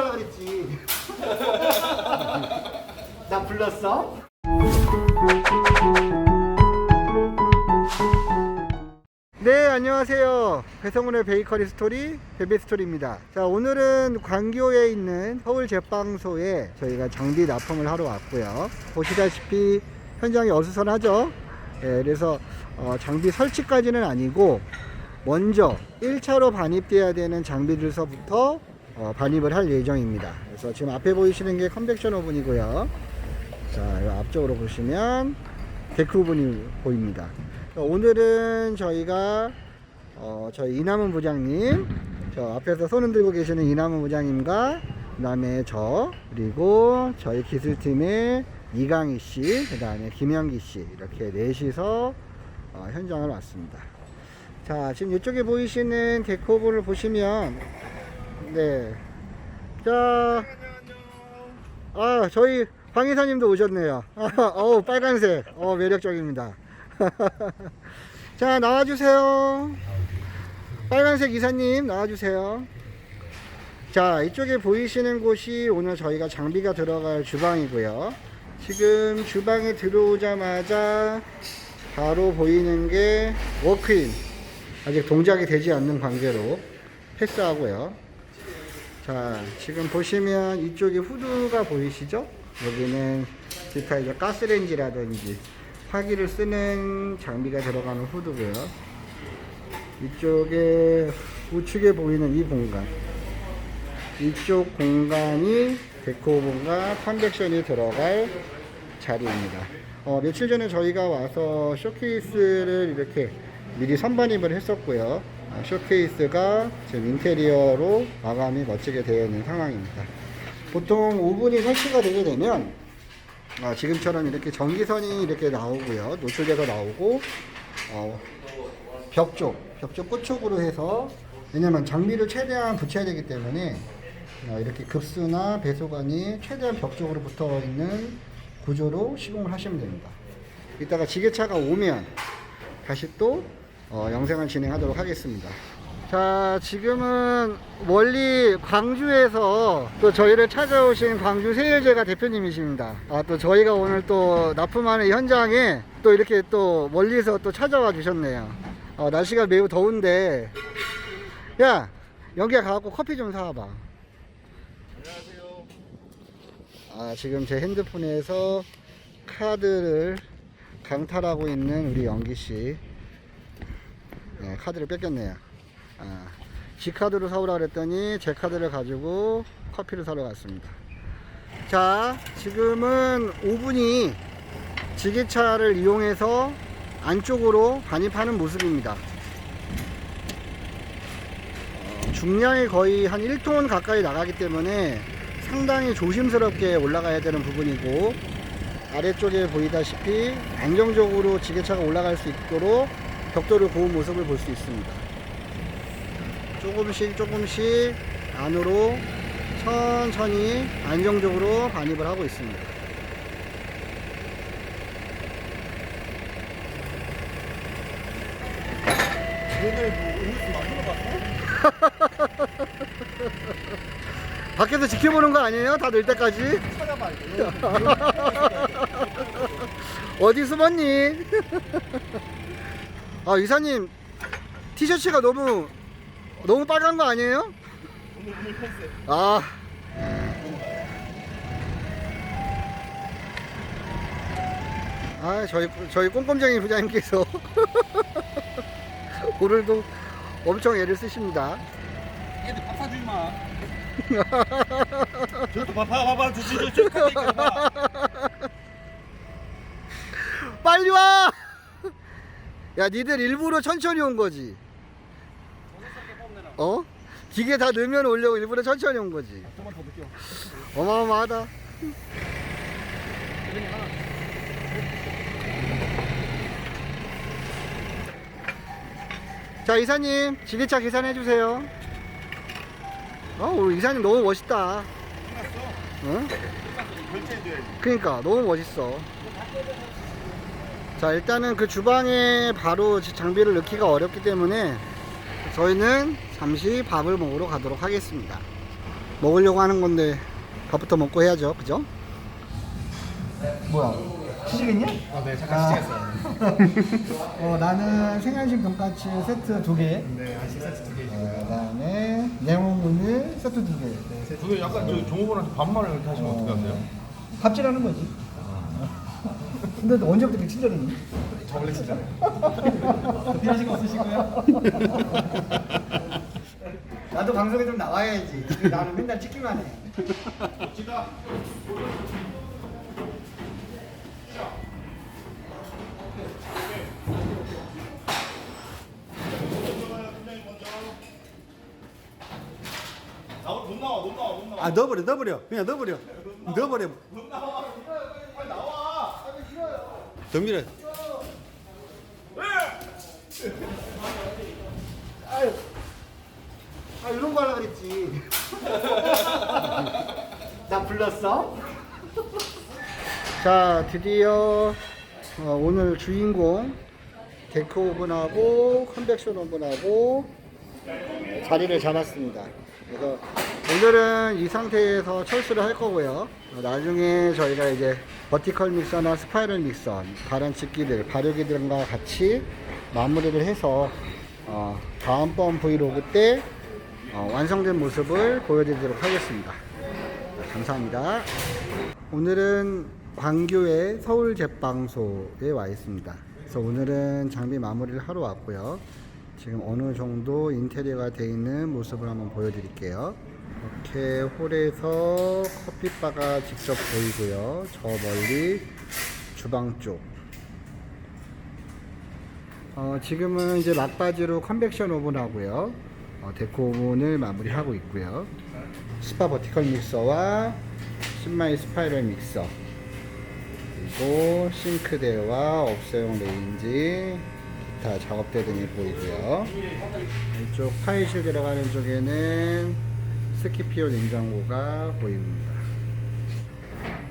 가려고 그랬지. 나 불렀어? 네, 안녕하세요. 배성훈의 베이커리 스토리, 베베 스토리입니다. 자, 오늘은 광교에 있는 서울 제빵소에 저희가 장비 납품을 하러 왔고요. 보시다시피 현장이 어수선하죠? 예, 그래서 어, 장비 설치까지는 아니고 먼저 1차로 반입돼야 되는 장비들서부터 어, 반입을 할 예정입니다. 그래서 지금 앞에 보이시는 게 컨벡션 오븐이고요. 자, 이 앞쪽으로 보시면 데크 오븐이 보입니다. 자, 오늘은 저희가 어, 저희 이남은 부장님, 저 앞에서 손 들고 계시는 이남은 부장님과 그다음에 저 그리고 저희 기술팀의 이강희 씨, 그다음에 김영기 씨 이렇게 넷이서 어, 현장을 왔습니다. 자, 지금 이쪽에 보이시는 데코브를 보시면, 네. 자, 아, 저희 황 이사님도 오셨네요. 어우, 빨간색. 어, 매력적입니다. 자, 나와주세요. 빨간색 이사님, 나와주세요. 자, 이쪽에 보이시는 곳이 오늘 저희가 장비가 들어갈 주방이고요. 지금 주방에 들어오자마자 바로 보이는 게 워크인. 아직 동작이 되지 않는 관계로 패스하고요. 자, 지금 보시면 이쪽에 후드가 보이시죠? 여기는 기타 이제 가스레인지라든지 화기를 쓰는 장비가 들어가는 후드고요. 이쪽에 우측에 보이는 이 공간. 이쪽 공간이 데코 오븐과 컨벡션이 들어갈 자리입니다. 어, 며칠 전에 저희가 와서 쇼케이스를 이렇게 미리 선반입을 했었고요. 어, 쇼케이스가 지금 인테리어로 마감이 멋지게 되어 있는 상황입니다. 보통 오븐이 설치가 되게 되면 어, 지금처럼 이렇게 전기선이 이렇게 나오고요. 노출돼서 나오고 어, 벽 쪽, 벽 쪽 끝쪽으로 해서 왜냐면 장비를 최대한 붙여야 되기 때문에 어, 이렇게 급수나 배수관이 최대한 벽 쪽으로 붙어 있는 구조로 시공을 하시면 됩니다. 이따가 지게차가 오면 다시 또 어, 영상을 진행하도록 하겠습니다. 자, 지금은 멀리 광주에서 또 저희를 찾아오신 광주 세일제가 대표님이십니다. 아, 또 저희가 오늘 또 납품하는 현장에 또 이렇게 또 멀리서 또 찾아와 주셨네요. 어, 날씨가 매우 더운데, 야, 여기가 가갖고 커피 좀 사와봐. 아, 지금 제 핸드폰에서 카드를 강탈하고 있는 우리 영기 씨. 네, 카드를 뺏겼네요. 아, 지 카드로 사오라 그랬더니 제 카드를 가지고 커피를 사러 갔습니다. 자, 지금은 5분이 지게차를 이용해서 안쪽으로 반입하는 모습입니다. 어, 중량이 거의 한 1톤 가까이 나가기 때문에 상당히 조심스럽게 올라가야 되는 부분이고 아래쪽에 보이다시피 안정적으로 지게차가 올라갈 수 있도록 벽돌을 고운 모습을 볼 수 있습니다. 조금씩 조금씩 안으로 천천히 안정적으로 반입을 하고 있습니다. 얘들 뭐 음료수? 밖에서 지켜보는 거 아니에요? 다 늘 때까지? 찾아봐 어디 숨었니? 아 이사님 티셔츠가 너무 너무 빨간 거 아니에요? 오늘 오늘 컨셉 아. 아, 저희, 저희 꼼꼼쟁이 부장님께서 오늘도 엄청 애를 쓰십니다. 얘들 밥 사주지 마 저것도 봐 봐봐 저기 봐 빨리 와! 야, 니들 일부러 천천히 온 거지. 어? 기계 다 넣으면 오려고 일부러 천천히 온 거지. 좀만 더 느껴 어마어마하다. 자, 이사님, 지게차 계산해 주세요. 어, 우리 이사님 너무 멋있다. 끝났어 응? 결제해줘야지 그러니까 너무 멋있어. 자 일단은 그 주방에 바로 장비를 넣기가 어렵기 때문에 저희는 잠시 밥을 먹으러 가도록 하겠습니다. 먹으려고 하는 건데 밥부터 먹고 해야죠 그죠? 뭐야 시식했냐? 아, 네, 어 나는 생안심 돈까스 세트 두개 네, 한식 세트 두 개. 어, 그다음에 냉모문을 세트 두개 저도 약간 저 종업원한테 반말을 이렇게 하시면 어떻게 하세요? 갑질하는 거지 근데 너 언제부터 이렇게 친절했니? 저 원래 진짜. 필요하신 거 없으시고요 나도 방송에 좀 나와야지 나는 맨날 찍기만 해 나와. 아 넣어버려 넣어버려 그냥 넣어버려 넣어버려. 빨리 나와. 정민아 아유, 아 이런 거 하려 그랬지. 나 불렀어? 자, 드디어 어, 오늘 주인공 데크 오븐하고 컨벡션 오븐하고 자리를 잡았습니다. 그래서 오늘은 이 상태에서 철수를 할 거고요. 어, 나중에 저희가 이제 버티컬 믹서나 스파이럴 믹서, 가란치기들, 발효기들과 같이 마무리를 해서 어, 다음번 브이로그 때 어, 완성된 모습을 보여드리도록 하겠습니다. 자, 감사합니다. 오늘은 광교의 서울 제빵소에 와 있습니다. 그래서 오늘은 장비 마무리를 하러 왔고요. 지금 어느 정도 인테리어가 되어 있는 모습을 한번 보여드릴게요. 이렇게 홀에서 커피바가 직접 보이고요. 저 멀리 주방 쪽. 어, 지금은 이제 막바지로 컨벡션 오븐 하고요. 어, 데코 오븐을 마무리하고 있고요. 스파 버티컬 믹서와 신마이 스파이럴 믹서 그리고 싱크대와 업소용 레인지 기타 작업대 등이 보이고요. 이쪽 파이실 들어가는 쪽에는 스키피오 냉장고가 보입니다.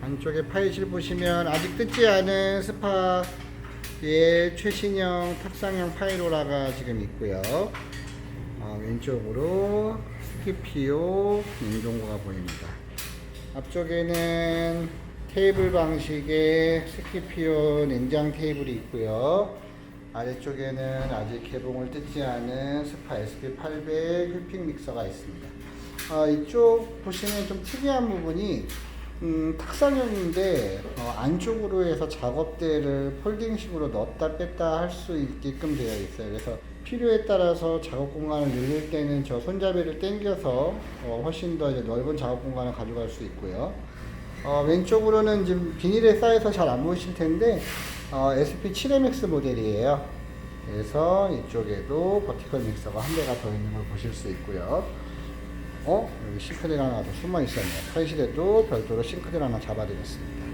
안쪽에 파이실 보시면 아직 뜯지 않은 스파의 최신형 탁상형 파이로라가 지금 있고요. 어, 왼쪽으로 스키피오 냉동고가 보입니다. 앞쪽에는 테이블 방식의 스키피오 냉장 테이블이 있고요. 아래쪽에는 아직 개봉을 뜯지 않은 스파 SP800 휘핑 믹서가 있습니다. 아, 이쪽 보시면 좀 특이한 부분이 음, 탁상형인데 어, 안쪽으로 해서 작업대를 폴딩식으로 넣었다 뺐다 할 수 있게끔 되어 있어요. 그래서 필요에 따라서 작업 공간을 늘릴 때는 저 손잡이를 당겨서 어, 훨씬 더 이제 넓은 작업 공간을 가져갈 수 있고요. 어, 왼쪽으로는 지금 비닐에 쌓여서 잘 안 보이실 텐데 어, SP7MX 모델이에요. 그래서 이쪽에도 버티컬 믹서가 한 대가 더 있는 걸 보실 수 있고요. 어? 여기 싱크대가 하나 더 숨어 있었네요. 탈실에도 별도로 싱크대를 하나 잡아드렸습니다.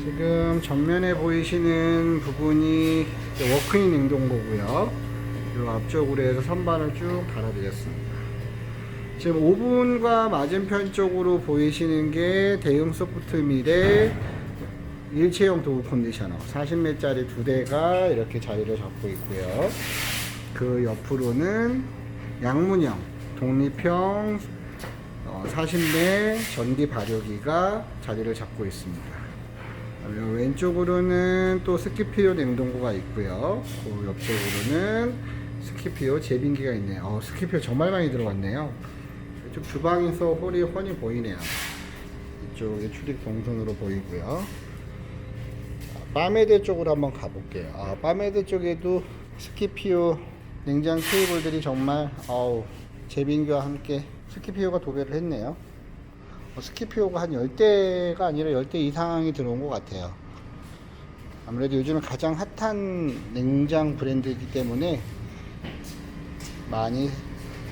지금 정면에 보이시는 부분이 워크인 냉동고고요. 이 앞쪽으로 해서 선반을 쭉 달아드렸습니다. 지금 오븐과 맞은편 쪽으로 보이시는 게 대형 소프트밀의 일체형 도구 컨디셔너 40매짜리 두 대가 이렇게 자리를 잡고 있고요. 그 옆으로는 양문형 독립형 어, 40매 전기 발효기가 자리를 잡고 있습니다. 왼쪽으로는 또 스키피오 냉동고가 있고요. 그 옆쪽으로는 스키피오 제빙기가 있네요. 어, 스키피오 정말 많이 들어갔네요. 이쪽 주방에서 홀이 훤히 보이네요. 이쪽에 출입 동선으로 보이고요. 빠메드 쪽으로 한번 가볼게요. 아, 빠메드 쪽에도 스키피오 냉장 테이블들이 정말 어우 제빙기와 함께 스키피오가 도배를 했네요. 어, 스키피오가 한 10대가 아니라 10대 이상이 들어온 것 같아요. 아무래도 요즘은 가장 핫한 냉장 브랜드이기 때문에 많이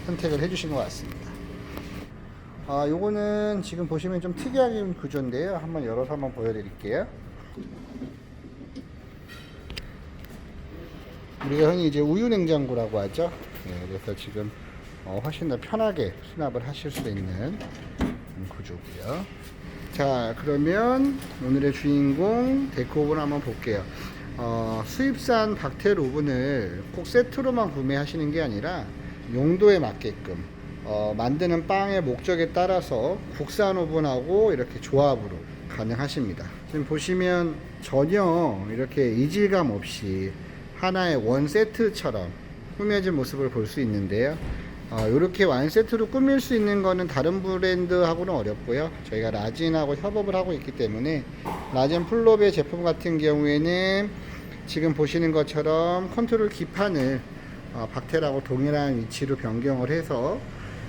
선택을 해주신 것 같습니다. 아, 요거는 지금 보시면 좀 특이한 구조인데요. 한번 열어서 한번 보여드릴게요. 우리가 흔히 이제 우유 냉장고라고 하죠. 네, 그래서 지금 어, 훨씬 더 편하게 수납을 하실 수 있는 구조고요. 자, 그러면 오늘의 주인공 데코오븐 한번 볼게요. 어, 수입산 박텔 오븐을 꼭 세트로만 구매하시는 게 아니라 용도에 맞게끔 어, 만드는 빵의 목적에 따라서 국산 오븐하고 이렇게 조합으로 가능하십니다. 지금 보시면 전혀 이렇게 이질감 없이 하나의 원 세트처럼 꾸며진 모습을 볼 수 있는데요. 어, 이렇게 완 세트로 꾸밀 수 있는 거는 다른 브랜드하고는 어렵고요. 저희가 라진하고 협업을 하고 있기 때문에 라진 플롭의 제품 같은 경우에는 지금 보시는 것처럼 컨트롤 기판을 어, 박테라고 동일한 위치로 변경을 해서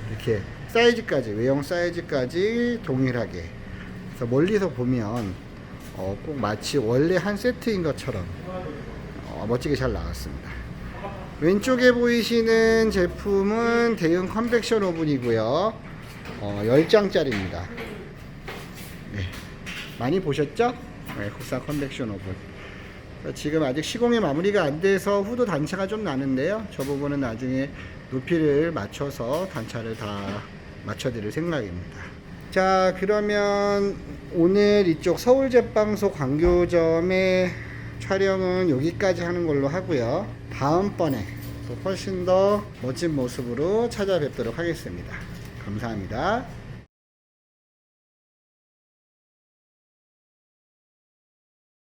이렇게 사이즈까지 외형 사이즈까지 동일하게 그래서 멀리서 보면 어, 꼭 마치 원래 한 세트인 것처럼 어, 멋지게 잘 나왔습니다. 왼쪽에 보이시는 제품은 대형 컨벡션 오븐이고요. 어, 10장짜리입니다. 네. 많이 보셨죠? 네, 국산 컨벡션 오븐. 자, 지금 아직 시공이 마무리가 안 돼서 후드 단차가 좀 나는데요. 저 부분은 나중에 높이를 맞춰서 단차를 다 맞춰드릴 생각입니다. 자, 그러면 오늘 이쪽 서울제빵소 광교점의 촬영은 여기까지 하는 걸로 하고요. 다음번에 또 훨씬 더 멋진 모습으로 찾아뵙도록 하겠습니다. 감사합니다.